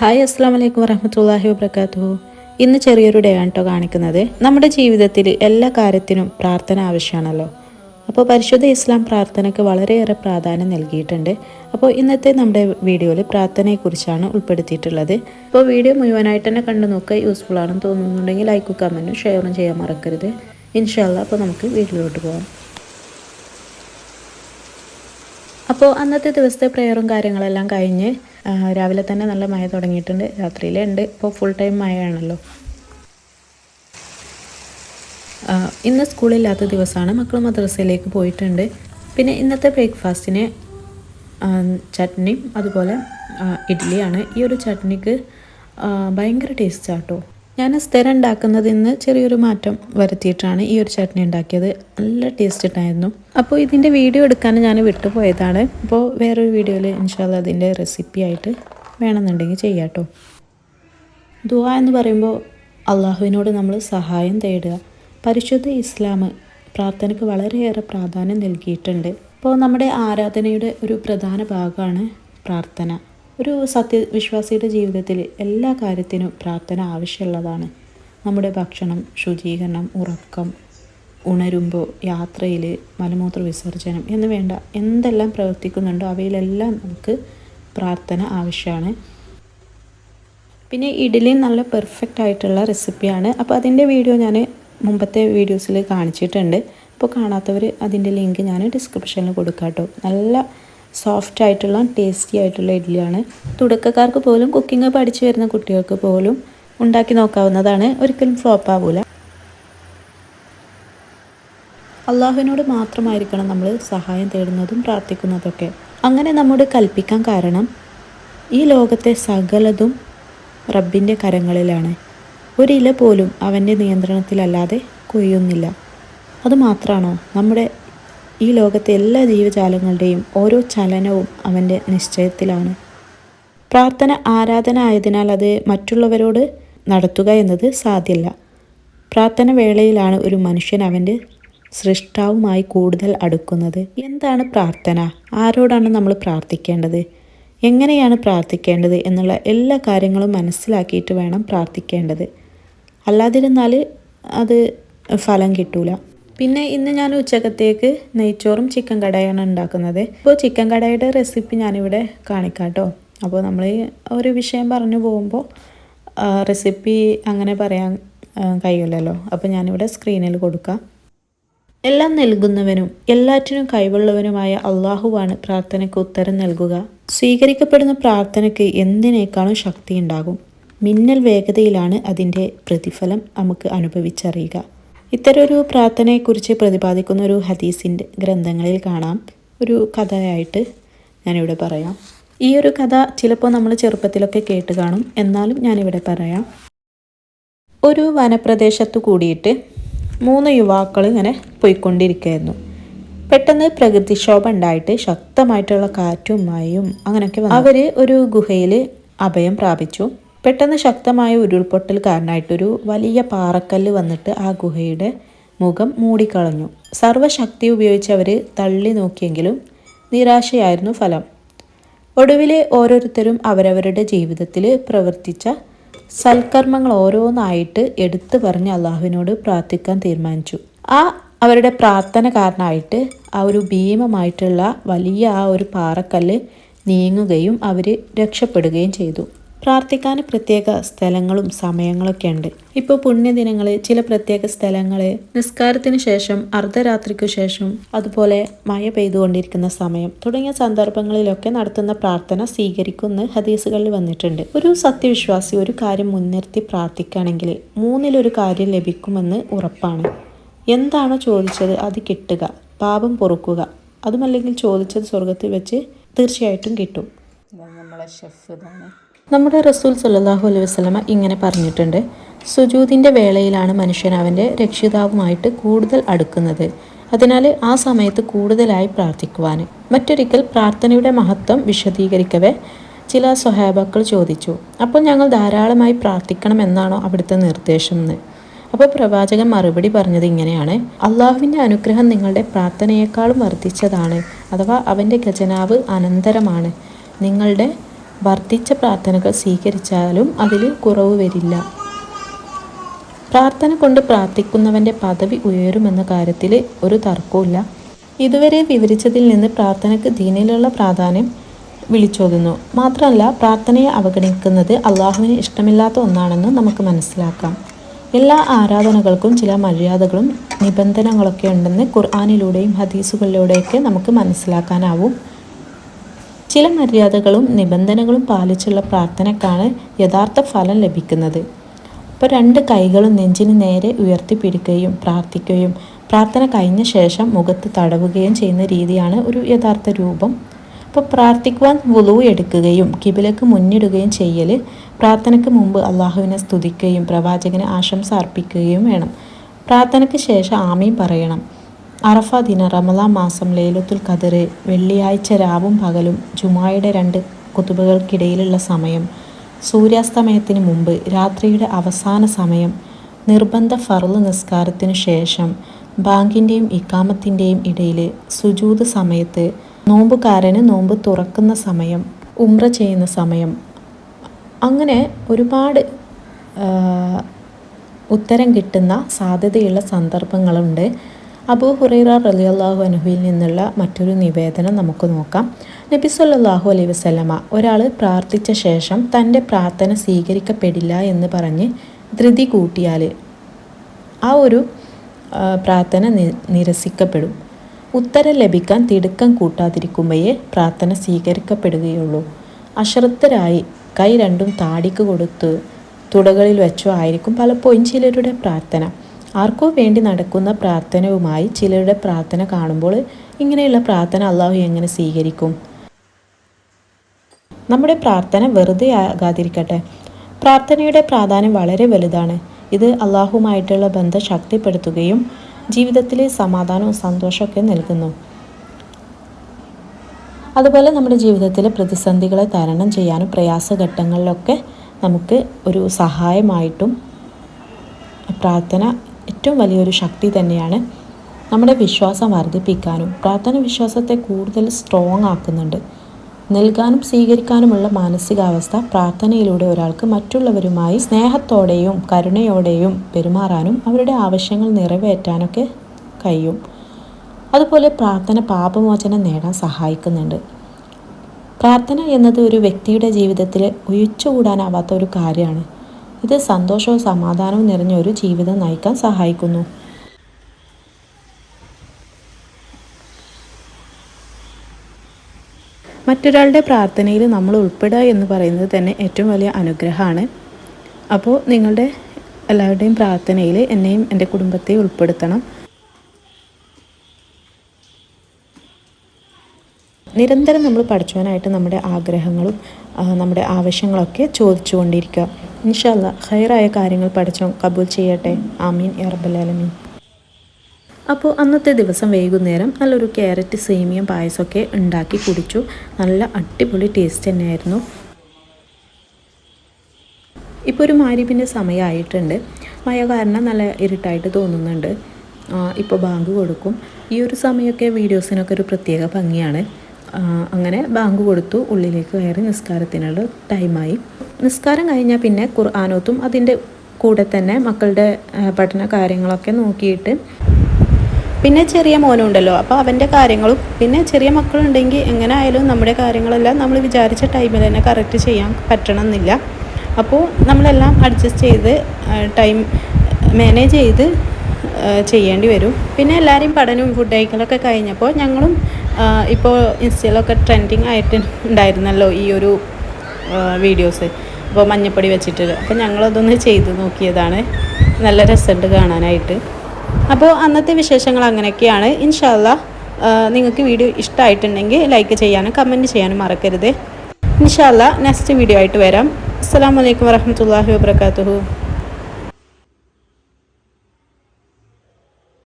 Hi അസ്സാം വലൈക്കും വരഹമുല്ലാഹി വബർക്കാത്തു ഇന്ന് ചെറിയൊരു ഡേ ആണ് കേട്ടോ കാണിക്കുന്നത്. നമ്മുടെ ജീവിതത്തിൽ എല്ലാ കാര്യത്തിനും പ്രാർത്ഥന ആവശ്യമാണല്ലോ അപ്പോൾ പരിശുദ്ധ ഇസ്ലാം പ്രാർത്ഥനയ്ക്ക് വളരെയേറെ പ്രാധാന്യം നൽകിയിട്ടുണ്ട്. അപ്പോൾ ഇന്നത്തെ നമ്മുടെ വീഡിയോയിൽ പ്രാർത്ഥനയെക്കുറിച്ചാണ് ഉൾപ്പെടുത്തിയിട്ടുള്ളത്. അപ്പോൾ വീഡിയോ മുഴുവനായിട്ട് തന്നെ കണ്ടു നോക്കുക. യൂസ്ഫുൾ ആണെന്ന് തോന്നുന്നുണ്ടെങ്കിൽ ലൈക്കും കമന്റും ഷെയറും ചെയ്യാൻ മറക്കരുത്. ഇൻഷാല്ല അപ്പോൾ നമുക്ക് വീഡിയോയിലോട്ട് പോകാം അപ്പോൾ അന്നത്തെ ദിവസത്തെ പ്രയറും കാര്യങ്ങളെല്ലാം കഴിഞ്ഞ് രാവിലെ തന്നെ നല്ല മഴ തുടങ്ങിയിട്ടുണ്ട്. രാത്രിയിലേ ഉണ്ട്. ഇപ്പോൾ ഫുൾ ടൈം മഴയാണല്ലോ. ഇന്ന് സ്കൂളില്ലാത്ത ദിവസമാണ്. മക്കൾ മദ്രസയിലേക്ക് പോയിട്ടുണ്ട്. പിന്നെ ഇന്നത്തെ ബ്രേക്ക്ഫാസ്റ്റിന് ചട്നിയും അതുപോലെ ഇഡ്ലിയാണ്. ഈ ഒരു ചട്നിക്ക് ഭയങ്കര ടേസ്റ്റ് ആട്ടോ ഞാൻ സ്ഥിരം ഉണ്ടാക്കുന്നതിൽ നിന്ന് ചെറിയൊരു മാറ്റം വരുത്തിയിട്ടാണ് ഈ ഒരു ചട്നി ഉണ്ടാക്കിയത്. നല്ല ടേസ്റ്റ് ഉണ്ടായിരുന്നു. അപ്പോൾ ഇതിന്റെ വീഡിയോ എടുക്കാൻ ഞാൻ വിട്ടുപോയതാണ്. അപ്പോൾ വേറൊരു വീഡിയോയിൽ ഇൻഷാല്ല അതിന്റെ റെസിപ്പി ആയിട്ട് വേണമെന്നുണ്ടെങ്കിൽ ചെയ്യാം കേട്ടോ എന്ന് പറയുമ്പോൾ അള്ളാഹുവിനോട് നമ്മൾ സഹായം തേടുക. പരിശുദ്ധ ഇസ്ലാം പ്രാർത്ഥനയ്ക്ക് വളരെയേറെ പ്രാധാന്യം നൽകിയിട്ടുണ്ട്. അപ്പോൾ നമ്മുടെ ആരാധനയുടെ ഒരു പ്രധാന ഭാഗമാണ് പ്രാർത്ഥന. ഒരു സത്യവിശ്വാസിയുടെ ജീവിതത്തിൽ എല്ലാ കാര്യത്തിനും പ്രാർത്ഥന ആവശ്യമുള്ളതാണ്. നമ്മുടെ ഭക്ഷണം ശുചീകരണം ഉറക്കം ഉണരുമ്പോൾ യാത്രയിൽ മലമൂത്ര വിസർജനം എന്ന് വേണ്ട എന്തെല്ലാം പ്രവർത്തിക്കുന്നുണ്ടോ അവയിലെല്ലാം നമുക്ക് പ്രാർത്ഥന ആവശ്യമാണ്. പിന്നെ ഇഡ്ഡലി നല്ല പെർഫെക്റ്റ് ആയിട്ടുള്ള റെസിപ്പിയാണ് അപ്പോൾ അതിന്റെ വീഡിയോ ഞാൻ മുമ്പത്തെ വീഡിയോസിൽ കാണിച്ചിട്ടുണ്ട്. അപ്പോൾ കാണാത്തവർ അതിന്റെ ലിങ്ക് ഞാൻ ഡിസ്ക്രിപ്ഷനിൽ കൊടുക്കാം കേട്ടോ. നല്ല സോഫ്റ്റ് ആയിട്ടുള്ള ടേസ്റ്റി ആയിട്ടുള്ള ഇഡ്ഡലിയാണ്. തുടക്കക്കാർക്ക് പോലും കുക്കിംഗ് പഠിച്ചു വരുന്ന കുട്ടികൾക്ക് പോലും ഉണ്ടാക്കി നോക്കാവുന്നതാണ്. ഒരിക്കലും ഫ്ലോപ്പ് ആവൂല. അള്ളാഹുവിനോട് മാത്രമായിരിക്കണം നമ്മൾ സഹായം തേടുന്നതും പ്രാർത്ഥിക്കുന്നതൊക്കെ. അങ്ങനെ നമ്മോട് കൽപ്പിക്കാൻ കാരണം ഈ ലോകത്തെ സകലതും റബ്ബിന്റെ കരങ്ങളിലാണ്. ഒരില പോലും അവന്റെ നിയന്ത്രണത്തിലല്ലാതെ കൊയ്യുന്നില്ല. അതുമാത്രമാണോ നമ്മുടെ ഈ ലോകത്തെ എല്ലാ ജീവജാലങ്ങളുടെയും ഓരോ ചലനവും അവന്റെ നിശ്ചയത്തിലാണ്. പ്രാർത്ഥന ആരാധന ആയതിനാൽ അത് മറ്റുള്ളവരോട് നടത്തുക എന്നത് സാധ്യല്ല. പ്രാർത്ഥന വേളയിലാണ് ഒരു മനുഷ്യൻ അവന്റെ സൃഷ്ടാവുമായി കൂടുതൽ അടുക്കുന്നത്. എന്താണ് പ്രാർത്ഥന? ആരോടാണ് നമ്മൾ പ്രാർത്ഥിക്കേണ്ടത്? എങ്ങനെയാണ് പ്രാർത്ഥിക്കേണ്ടത്? എന്നുള്ള എല്ലാ കാര്യങ്ങളും മനസ്സിലാക്കിയിട്ട് വേണം പ്രാർത്ഥിക്കേണ്ടത്. അല്ലാതിരുന്നാൽ അത് ഫലം കിട്ടൂല. പിന്നെ ഇന്ന് ഞാൻ ഉച്ചക്കത്തേക്ക് നെയ്ച്ചോറും ചിക്കൻ കടായാണ് ഉണ്ടാക്കുന്നത്. ഇപ്പോൾ ചിക്കൻ കടായുടെ റെസിപ്പി ഞാനിവിടെ കാണിക്കാം കേട്ടോ അപ്പോൾ നമ്മൾ ഒരു വിഷയം പറഞ്ഞു പോകുമ്പോൾ റെസിപ്പി അങ്ങനെ പറയാൻ കഴിയില്ലല്ലോ. അപ്പോൾ ഞാനിവിടെ സ്ക്രീനിൽ കൊടുക്കാം. എല്ലാം നൽകുന്നവനും എല്ലാറ്റിനും കഴിവുള്ളവനുമായ അള്ളാഹുവാണ് പ്രാർത്ഥനയ്ക്ക് ഉത്തരം നൽകുക. സ്വീകരിക്കപ്പെടുന്ന പ്രാർത്ഥനയ്ക്ക് എന്തിനേക്കാളും ശക്തി ഉണ്ടാകും മിന്നൽ വേഗതയിലാണ് അതിന്റെ പ്രതിഫലം നമുക്ക് അനുഭവിച്ചറിയുക. ഇത്തരമൊരു പ്രാർത്ഥനയെക്കുറിച്ച് പ്രതിപാദിക്കുന്ന ഒരു ഹദീസിന്റെ ഗ്രന്ഥങ്ങളിൽ കാണാം. ഒരു കഥയായിട്ട് ഞാനിവിടെ പറയാം. ഈ ഒരു കഥ ചിലപ്പോൾ നമ്മൾ ചെറുപ്പത്തിലൊക്കെ കേട്ട് കാണും. എന്നാലും ഞാനിവിടെ പറയാം. ഒരു വനപ്രദേശത്ത് കൂടിയിട്ട് മൂന്ന് യുവാക്കൾ ഇങ്ങനെ പോയിക്കൊണ്ടിരിക്കുകയായിരുന്നു. പെട്ടെന്ന് പ്രകൃതിക്ഷോഭം ഉണ്ടായിട്ട് ശക്തമായിട്ടുള്ള കാറ്റും മഴയും അങ്ങനെയൊക്കെ അവർ ഒരു ഗുഹയിൽ അഭയം പ്രാപിച്ചു. പെട്ടെന്ന് ശക്തമായ ഉരുൾപൊട്ടൽ കാരണമായിട്ടൊരു വലിയ പാറക്കല്ല് വന്നിട്ട് ആ ഗുഹയുടെ മുഖം മൂടിക്കളഞ്ഞു. സർവശക്തി ഉപയോഗിച്ച് അവർ തള്ളി നോക്കിയെങ്കിലും നിരാശയായിരുന്നു ഫലം. ഒടുവിൽ ഓരോരുത്തരും അവരവരുടെ ജീവിതത്തിൽ പ്രവർത്തിച്ച സൽക്കർമ്മങ്ങൾ ഓരോന്നായിട്ട് എടുത്തു പറഞ്ഞ് അള്ളാഹുവിനോട് പ്രാർത്ഥിക്കാൻ തീരുമാനിച്ചു. ആ അവരുടെ പ്രാർത്ഥന കാരണമായിട്ട് ആ ഒരു ഭീമമായിട്ടുള്ള വലിയ ആ ഒരു പാറക്കല്ല് നീങ്ങുകയും അവർ രക്ഷപ്പെടുകയും ചെയ്തു. പ്രാർത്ഥിക്കാൻ പ്രത്യേക സ്ഥലങ്ങളും സമയങ്ങളൊക്കെ ഉണ്ട്. ഇപ്പോൾ പുണ്യദിനങ്ങളിൽ ചില പ്രത്യേക സ്ഥലങ്ങൾ നിസ്കാരത്തിന് ശേഷം അർദ്ധരാത്രിക്കു ശേഷം അതുപോലെ മഴ പെയ്തുകൊണ്ടിരിക്കുന്ന സമയം തുടങ്ങിയ സന്ദർഭങ്ങളിലൊക്കെ നടത്തുന്ന പ്രാർത്ഥന സ്വീകരിക്കുന്ന ഹദീസുകളിൽ വന്നിട്ടുണ്ട്. ഒരു സത്യവിശ്വാസി ഒരു കാര്യം മുൻനിർത്തി പ്രാർത്ഥിക്കുകയാണെങ്കിൽ മൂന്നിലൊരു കാര്യം ലഭിക്കുമെന്ന് ഉറപ്പാണ്. എന്താണോ ചോദിച്ചത് അത് കിട്ടുക പാപം പൊറുക്കുക. അതുമല്ലെങ്കിൽ ചോദിച്ചത് സ്വർഗത്തിൽ വെച്ച് തീർച്ചയായിട്ടും കിട്ടും. നമ്മളെ ഷെഫ് ഇതാണ്. നമ്മുടെ റസൂൽ സല്ലല്ലാഹു അലൈഹി വസ്ലമ ഇങ്ങനെ പറഞ്ഞിട്ടുണ്ട്. സുജൂതിന്റെ വേളയിലാണ് മനുഷ്യൻ അവന്റെ രക്ഷിതാവുമായിട്ട് കൂടുതൽ അടുക്കുന്നത്. അതിനാൽ ആ സമയത്ത് കൂടുതലായി പ്രാർത്ഥിക്കുവാൻ. മറ്റൊരിക്കൽ പ്രാർത്ഥനയുടെ മഹത്വം വിശദീകരിക്കവേ ചില സ്വഹാബാക്കൾ ചോദിച്ചു അപ്പോൾ ഞങ്ങൾ ധാരാളമായി പ്രാർത്ഥിക്കണം എന്നാണോ അവിടുത്തെ നിർദ്ദേശം എന്ന്? അപ്പോൾ പ്രവാചകൻ മറുപടി പറഞ്ഞത് ഇങ്ങനെയാണ് അള്ളാഹുവിന്റെ അനുഗ്രഹം നിങ്ങളുടെ പ്രാർത്ഥനയെക്കാളും വർദ്ധിച്ചതാണ് അഥവാ അവന്റെ ഖജനാവ് അനന്തരമാണ്. നിങ്ങളുടെ വർദ്ധിച്ച പ്രാർത്ഥനകൾ സ്വീകരിച്ചാലും അതിൽ കുറവ് വരില്ല. പ്രാർത്ഥന കൊണ്ട് പ്രാർത്ഥിക്കുന്നവന്റെ പദവി ഉയരുമെന്ന കാര്യത്തിൽ ഒരു തർക്കവുമില്ല. ഇതുവരെ വിവരിച്ചതിൽ നിന്ന് പ്രാർത്ഥനയ്ക്ക് ദീനയിലുള്ള പ്രാധാന്യം വിളിച്ചോതുന്നു. മാത്രമല്ല പ്രാർത്ഥനയെ അവഗണിക്കുന്നത് അള്ളാഹുവിന് ഇഷ്ടമില്ലാത്ത ഒന്നാണെന്ന് നമുക്ക് മനസ്സിലാക്കാം. എല്ലാ ആരാധനകൾക്കും ചില മര്യാദകളും നിബന്ധനകളൊക്കെ ഉണ്ടെന്ന് ഖുർആാനിലൂടെയും ഹദീസുകളിലൂടെയൊക്കെ നമുക്ക് മനസ്സിലാക്കാനാവും. ചില മര്യാദകളും നിബന്ധനകളും പാലിച്ചുള്ള പ്രാർത്ഥനക്കാണ് യഥാർത്ഥ ഫലം ലഭിക്കുന്നത്. അപ്പോൾ രണ്ട് കൈകളും നെഞ്ചിന് നേരെ ഉയർത്തിപ്പിടിക്കുകയും പ്രാർത്ഥിക്കുകയും പ്രാർത്ഥന കഴിഞ്ഞ ശേഷം മുഖത്ത് തടവുകയും ചെയ്യുന്ന രീതിയാണ് ഒരു യഥാർത്ഥ രൂപം. അപ്പോൾ പ്രാർത്ഥിക്കുവാൻ വുളു എടുക്കുകയും കിബിലക്ക് മുന്നിടുകയും ചെയ്യൽ പ്രാർത്ഥനയ്ക്ക് മുമ്പ് അള്ളാഹുവിനെ സ്തുതിക്കുകയും പ്രവാചകന് ആശംസ അർപ്പിക്കുകയും വേണം. പ്രാർത്ഥനയ്ക്ക് ശേഷം ആമീൻ പറയണം. അറഫ ദിന റമലാ മാസം ലേലത്തുൽ ഖദർ വെള്ളിയാഴ്ച രാവും പകലും ജുമായുടെ രണ്ട് കുത്തുബകൾക്കിടയിലുള്ള സമയം. സൂര്യാസ്തമയത്തിന് മുമ്പ് രാത്രിയുടെ അവസാന സമയം നിർബന്ധ ഫർൾ നിസ്കാരത്തിനു ശേഷം ബാങ്കിന്റെയും ഇക്കാമത്തിന്റെയും ഇടയിൽ സുജൂത് സമയത്ത് നോമ്പുകാരന് നോമ്പ് തുറക്കുന്ന സമയം ഉമ്ര ചെയ്യുന്ന സമയം. അങ്ങനെ ഒരുപാട് ഉത്തരം കിട്ടുന്ന സാധ്യതയുള്ള സന്ദർഭങ്ങളുണ്ട്. അബൂ ഹുറൈറ റലി അള്ളാഹു അനുഹുവിൽ നിന്നുള്ള മറ്റൊരു നിവേദനം നമുക്ക് നോക്കാം. നബി സല്ലാഹു അലൈഹി വസ്ലമ ഒരാൾ പ്രാർത്ഥിച്ച ശേഷം തന്റെ പ്രാർത്ഥന സ്വീകരിക്കപ്പെടില്ല എന്ന് പറഞ്ഞ് ധൃതി കൂട്ടിയാൽ ആ ഒരു പ്രാർത്ഥന നിരസിക്കപ്പെടും. ഉത്തരം ലഭിക്കാൻ തിടുക്കം കൂട്ടാതിരിക്കുമ്പോഴേ പ്രാർത്ഥന സ്വീകരിക്കപ്പെടുകയുള്ളൂ. അശ്രദ്ധരായി കൈ രണ്ടും താടിക്ക് കൊടുത്ത് തുടകളിൽ വെച്ചോ ആയിരിക്കും പലപ്പോഴും ചിലരുടെ പ്രാർത്ഥന. ആർക്കോ വേണ്ടി നടക്കുന്ന പ്രാർത്ഥനയുമായി ചിലരുടെ പ്രാർത്ഥന കാണുമ്പോൾ ഇങ്ങനെയുള്ള പ്രാർത്ഥന അള്ളാഹു എങ്ങനെ സ്വീകരിക്കും? നമ്മുടെ പ്രാർത്ഥന വെറുതെ ആകാതിരിക്കട്ടെ. പ്രാർത്ഥനയുടെ പ്രാധാന്യം വളരെ വലുതാണ്. ഇത് അള്ളാഹുമായിട്ടുള്ള ബന്ധം ശക്തിപ്പെടുത്തുകയും ജീവിതത്തിലെ സമാധാനവും സന്തോഷമൊക്കെ നൽകുന്നു. അതുപോലെ നമ്മുടെ ജീവിതത്തിലെ പ്രതിസന്ധികളെ തരണം ചെയ്യാനും പ്രയാസഘട്ടങ്ങളിലൊക്കെ നമുക്ക് ഒരു സഹായമായിട്ടും പ്രാർത്ഥന ഏറ്റവും വലിയൊരു ശക്തി തന്നെയാണ് നമ്മുടെ വിശ്വാസം വർദ്ധിപ്പിക്കാനും. പ്രാർത്ഥന വിശ്വാസത്തെ കൂടുതൽ സ്ട്രോങ് ആക്കുന്നുണ്ട്. നൽകാനും സ്വീകരിക്കാനുമുള്ള മാനസികാവസ്ഥ പ്രാർത്ഥനയിലൂടെ ഒരാൾക്ക് മറ്റുള്ളവരുമായി സ്നേഹത്തോടെയും കരുണയോടെയും പെരുമാറാനും അവരുടെ ആവശ്യങ്ങൾ നിറവേറ്റാനൊക്കെ കഴിയും. അതുപോലെ പ്രാർത്ഥന പാപമോചനം നേടാൻ സഹായിക്കുന്നുണ്ട്. പ്രാർത്ഥന എന്നത് ഒരു വ്യക്തിയുടെ ജീവിതത്തിൽ ഒഴിച്ചുകൂടാനാവാത്ത ഒരു കാര്യമാണ്. ഇത് സന്തോഷവും സമാധാനവും നിറഞ്ഞ ഒരു ജീവിതം നയിക്കാൻ സഹായിക്കുന്നു. മറ്റൊരാളുടെ പ്രാർത്ഥനയിൽ നമ്മൾ ഉൾപ്പെടുക എന്ന് പറയുന്നത് തന്നെ ഏറ്റവും വലിയ അനുഗ്രഹമാണ്. അപ്പോൾ നിങ്ങളുടെ എല്ലാവരുടെയും പ്രാർത്ഥനയിൽ എന്നെയും എന്റെ കുടുംബത്തെയും ഉൾപ്പെടുത്തണം. നിരന്തരം നമ്മൾ പഠിച്ചുവാനായിട്ട് നമ്മുടെ ആഗ്രഹങ്ങളും നമ്മുടെ ആവശ്യങ്ങളൊക്കെ ചോദിച്ചുകൊണ്ടിരിക്കുക. ഇൻഷല്ല ഹയറായ കാര്യങ്ങൾ പഠിച്ചോ കബൂൽ ചെയ്യട്ടെ. ആമീൻ എറബലാലമീൻ അപ്പോൾ അന്നത്തെ ദിവസം വൈകുന്നേരം നല്ലൊരു ക്യാരറ്റ് സേമിയം പായസമൊക്കെ ഉണ്ടാക്കി കുടിച്ചു. നല്ല അടിപൊളി ടേസ്റ്റ് തന്നെയായിരുന്നു. ഇപ്പോൾ ഒരു മാരിപ്പിന്റെ സമയമായിട്ടുണ്ട്. മഴ കാരണം നല്ല ഇരുട്ടായിട്ട് തോന്നുന്നുണ്ട്. ഇപ്പോൾ ബാങ്ക് കൊടുക്കും. ഈ ഒരു സമയമൊക്കെ വീഡിയോസിനൊക്കെ ഒരു പ്രത്യേക ഭംഗിയാണ്. അങ്ങനെ ബാങ്ക് കൊടുത്തു. ഉള്ളിലേക്ക് കയറി നിസ്കാരത്തിനുള്ള ടൈമായി. നിസ്കാരം കഴിഞ്ഞാൽ പിന്നെ ഖുർആാനോത്തും അതിന്റെ കൂടെ തന്നെ മക്കളുടെ പഠന കാര്യങ്ങളൊക്കെ നോക്കിയിട്ട് പിന്നെ ചെറിയ മോനുണ്ടല്ലോ. അപ്പോൾ അവന്റെ കാര്യങ്ങളും പിന്നെ ചെറിയ മക്കളുണ്ടെങ്കിൽ എങ്ങനെ ആയാലും നമ്മുടെ കാര്യങ്ങളെല്ലാം നമ്മൾ വിചാരിച്ച ടൈമിൽ തന്നെ കറക്റ്റ് ചെയ്യാൻ പറ്റണമെന്നില്ല. അപ്പോൾ നമ്മളെല്ലാം അഡ്ജസ്റ്റ് ചെയ്ത് ടൈം മാനേജ് ചെയ്ത് ചെയ്യേണ്ടി വരും. പിന്നെ എല്ലാവരെയും പഠനവും ഫുഡ് കഴിക്കലൊക്കെ കഴിഞ്ഞപ്പോൾ ഞങ്ങളും ഇപ്പോൾ ഇൻസ്റ്റയിലൊക്കെ ട്രെൻഡിങ് ആയിട്ട് ഉണ്ടായിരുന്നല്ലോ ഈ ഒരു വീഡിയോസ് അപ്പോൾ മഞ്ഞപ്പൊടി വെച്ചിട്ട്. അപ്പോൾ ഞങ്ങളതൊന്ന് ചെയ്ത് നോക്കിയതാണ്. നല്ല രസമുണ്ട് കാണാനായിട്ട്. അപ്പോൾ അന്നത്തെ വിശേഷങ്ങൾ അങ്ങനെയൊക്കെയാണ്. ഇൻഷാല്ല നിങ്ങൾക്ക് വീഡിയോ ഇഷ്ടമായിട്ടുണ്ടെങ്കിൽ ലൈക്ക് ചെയ്യാനും കമന്റ് ചെയ്യാനും മറക്കരുത്. ഇൻഷാല്ല നെക്സ്റ്റ് വീഡിയോ ആയിട്ട് വരാം. അസ്സാം വലൈക്കും വരഹമത്തല്ലാഹി വാബർക്കാത്തു